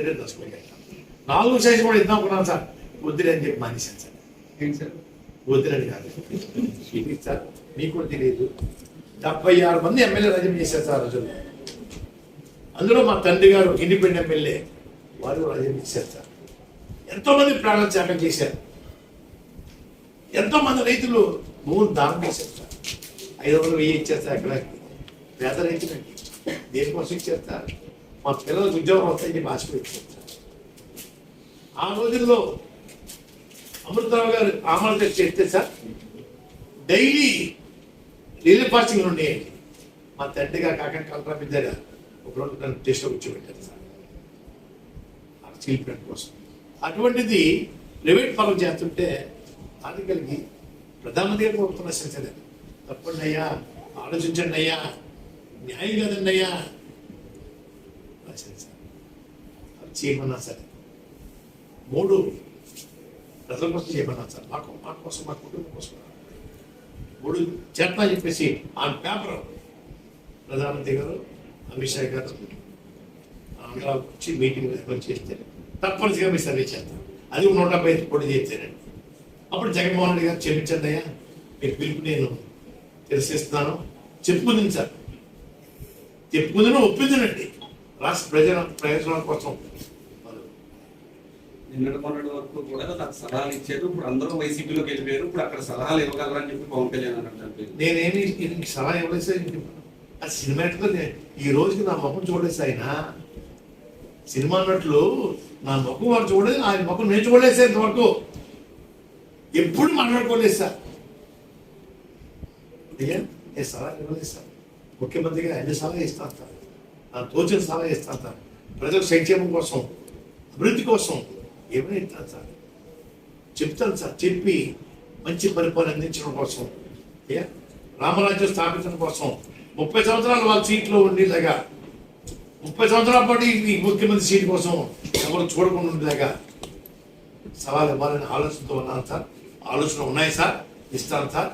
చర్య దశకులు నాలుగు సైజు కూడా ఇద్దాం అనుకున్నాను సార్. వద్దులే అని చెప్పి మానేశాను సార్. ఏంటి సార్? వద్దులని కాదు. ఇది సార్ మీకు కూడా తెలియదు. డెబ్బై ఆరు మంది ఎమ్మెల్యే రాజ్యం చేశారు సార్ రోజుల్లో అందులో మా తండ్రి గారు ఇండిపెండెంట్ ఎమ్మెల్యే వారు రాజ్యం చేశారు సార్. ఎంతో మంది ప్రాణాలు త్యాగం చేశారు. ఎంతో మంది రైతులు భూములు దానం చేశారు సార్. ఐదు వందలు వెయ్యి ఇచ్చారు సార్ ఎకరాకి. పేద రైతులకి. దేనికోసం ఇచ్చారు సార్? మా పిల్లలకు ఉద్యోగం వస్తాయని చెప్పి ఆ రోజుల్లో అమృతరావు గారు ఆమల చేస్తే సార్ డైలీ రిలే పార్చింగ్ ఉండేయండి మా తండ్రి గారు కాక కలరా పెద్ద ఒక రోజు నన్ను టెస్ట్లో కూర్చోబెట్టారు సార్. ఆ స్టీల్ ప్లాంట్ కోసం. అటువంటిది ప్రైవేట్ పనులు చేస్తుంటే ఆర్టికల్కి ప్రధానమంత్రి గారు కోరుతున్న సెన్సర్ తప్పండి అయ్యా ఆలోచించండి అయ్యా న్యాయం కాదండి అయ్యా. రాశారు సార్ అది చేయమన్నా సరే. మూడు ప్రజల కోసం చేయమన్నా సార్. మాకు మా కోసం మా కుటుంబం కోసం. మూడు చేస్తా చెప్పేసి ఆ పేపర్ ప్రధానమంత్రి గారు అమిత్ షా గారు ఆంధ్ర వచ్చి మీటింగ్ ఏర్పాటు చేస్తే తప్పనిసరిగా మీ సర్వే చేస్తాం అది నూట డెబ్బై ఐదు కోటి చేస్తానండి అప్పుడు జగన్మోహన్ రెడ్డి గారు చెప్పించండి అయ్యా మీరు పిలుపు నేను తెలిసిస్తున్నాను చెప్పుకుంది సార్. చెప్పుకుందని ఒప్పిందనండి రాష్ట్ర ప్రజల ప్రయోజనాల కోసం నిన్నటి మొన్నటి వరకు కూడా నాకు సలహాలు ఇచ్చారు. ఇప్పుడు అందరూ వైసీపీలోకి వెళ్ళిపోయారు. ఇప్పుడు అక్కడ సలహాలు ఇవ్వగలరని చెప్పి పవన్ కళ్యాణ్ నేనేమి ఇది సలహా ఇవ్వలేదు. ఆ సినిమాటిక్లో ఈ రోజుకి నా ముఖం చూడలేదు ఆయన. సినిమా అన్నట్లు నా ముఖం వారు చూడలేదు ఆయన ముఖం నేను చూడలేదు సార్ ఇంతవరకు. ఎప్పుడు మాట్లాడుకోలేదు సార్. అయ్యా నేను సలహా ఇవ్వలేదు సార్. ముఖ్యమంత్రిగా అన్ని సలహా ఇస్తాను సార్. నా తోచిన సలహా ఇస్తాను సార్ ప్రజల సంక్షేమం కోసం అభివృద్ధి కోసం ఏమైనా ఇస్తాను సార్ చెప్తాను సార్ చెప్పి మంచి పరిపాలన అందించడం కోసం ఏ? రామరాజ్యం స్థాపించడం కోసం. ముప్పై సంవత్సరాలు వాళ్ళ సీట్లో ఉండేలాగా ముప్పై సంవత్సరాల పాటు ఈ ముఖ్యమంత్రి సీట్ కోసం ఎవరు చూడకుండా ఉండేలాగా సవాల్ ఇవ్వాలని ఆలోచనతో ఉన్నాను సార్. ఆలోచన ఉన్నాయి సార్ ఇస్తాను సార్.